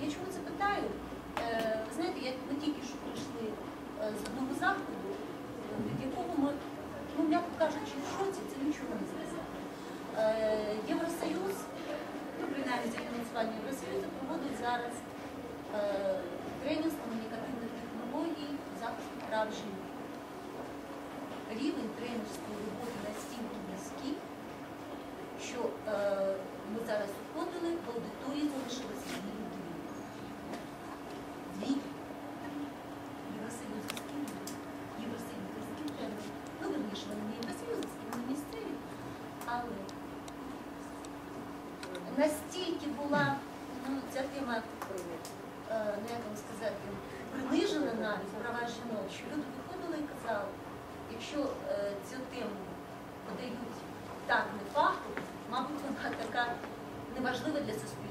пам'ятаю, е, ви знаєте, як ми тільки що прийшли е, з одного заходу, е, від якого ми, ну, м'яко кажучи, в шоці, це нічого не. Е, Євросоюз, ну, принаймні це фінансування Євросоюзу, проводить зараз тренінг з комунікативних технологій захисту прав жінок. Рівень тренерської роботи настільки низький, що е, Але настільки була ну, ця тема, е, ну як вам сказати, принижена навіть права жінок, що люди виходили і казали, якщо е, цю тему подають так не фахово, мабуть, вона така неважлива для суспільства.